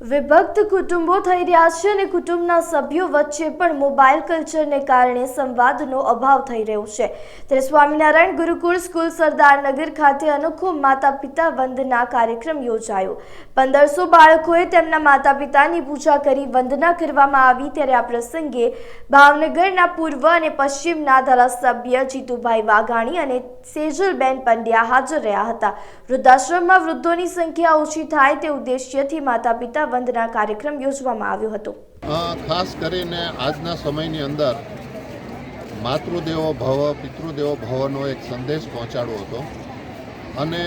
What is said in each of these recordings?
વિભક્ત કુટુંબો થઈ રહ્યા છે અને કુટુંબના સભ્યો વચ્ચે પણ મોબાઈલ કલ્ચરને કારણે સંવાદનો અભાવ થઈ રહ્યો છે. ત્યારે સ્વામિનારાયણ ગુરુકુળ સ્કૂલ સરદારનગર ખાતે અનોખો માતા પિતા વંદના કાર્યક્રમ યોજાયો. પંદરસો બાળકોએ તેમના માતા પિતાની પૂજા કરી વંદના કરવામાં આવી ત્યારે આ પ્રસંગે ભાવનગરના પૂર્વ અને પશ્ચિમના ધારાસભ્ય જીતુભાઈ વાઘાણી અને સેજલબેન પંડ્યા હાજર રહ્યા હતા. વૃદ્ધાશ્રમમાં વૃદ્ધોની સંખ્યા ઓછી થાય તે ઉદ્દેશ્યથી માતા પિતા વંદના કાર્યક્રમ યોજવામાં આવ્યો હતો. ખાસ કરીને આજના સમયની અંદર માતૃદેવો ભવ, પિતૃદેવો ભવનો એક સંદેશ પહોંચાડવો હતો. અને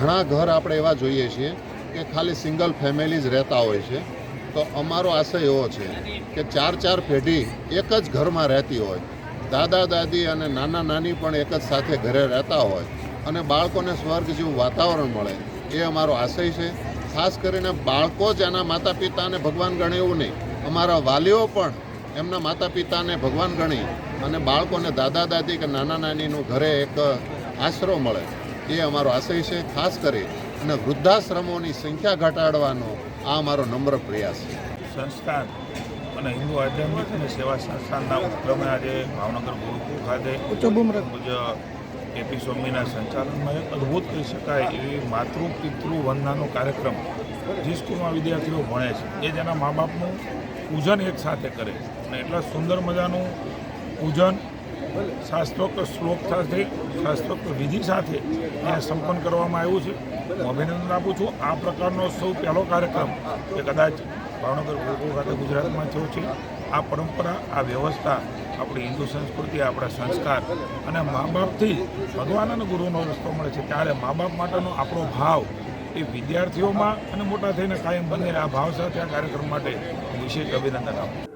ઘણા ઘર આપણે એવા જોઈએ છીએ કે ખાલી સિંગલ ફેમિલી જ રહેતા હોય છે. તો અમારો આશય એવો છે કે ચાર ચાર પેઢી એક જ ઘરમાં રહેતી હોય. દાદા, દાદી અને નાના, નાની પણ એક જ સાથે ઘરે રહેતા હોય. અને બાળકોને સ્વર્ગ જેવું વાતાવરણ મળે, એ અમારો આશય છે. ખાસ કરીને બાળકો જ એના માતા પિતાને ભગવાન ગણે એવું નહીં. અમારા વાલીઓ પણ એમના માતા પિતાને ભગવાન ગણી અને બાળકોને દાદા દાદી કે નાના નાનીનું ઘરે એક આશરો મળે. એ અમારો આશય છે ખાસ કરી અને વૃદ્ધાશ્રમોની સંખ્યા ઘટાડવાનો આ અમારો નમ્ર પ્રયાસ છે. સંસ્થાન અને હિન્દુ આધ્યાત્મિક અને સેવા સંસ્થાનના ઉપક્રમે આજે ભાવનગર ગુરુકુળ ખાતે એપી સ્વામીના સંચાલનમાં એક અદ્ભુત કહી શકાય એવી માતૃ પિતૃ વંદનાનો કાર્યક્રમ જે સ્કૂલમાં વિદ્યાર્થીઓ ભણે છે. એ જેના મા બાપનું પૂજન એક સાથે કરે અને એટલા સુંદર મજાનું પૂજન શાસ્ત્રોક્ત શ્લોક સાથે, શાસ્ત્રોક્ત વિધિ સાથે અહીંયા સંપન્ન કરવામાં આવ્યું છે. હું અભિનંદન આપું છું. આ પ્રકારનો સૌ પહેલો કાર્યક્રમ એ કદાચ ભાવનગર ગુરુકુળ ખાતે ગુજરાતમાં થયો છે. આ પરંપરા, આ વ્યવસ્થા આપણી હિન્દુ સંસ્કૃતિ, આપણા સંસ્કાર અને મા બાપથી ભગવાન અને ગુરુનો રસ્તો મળે છે. ત્યારે મા બાપ માટેનો આપણો ભાવ એ વિદ્યાર્થીઓમાં અને મોટા થઈને કાયમ બંને આ ભાવ સાથે આ કાર્યક્રમ માટે વિશેષ અભિનંદન આપું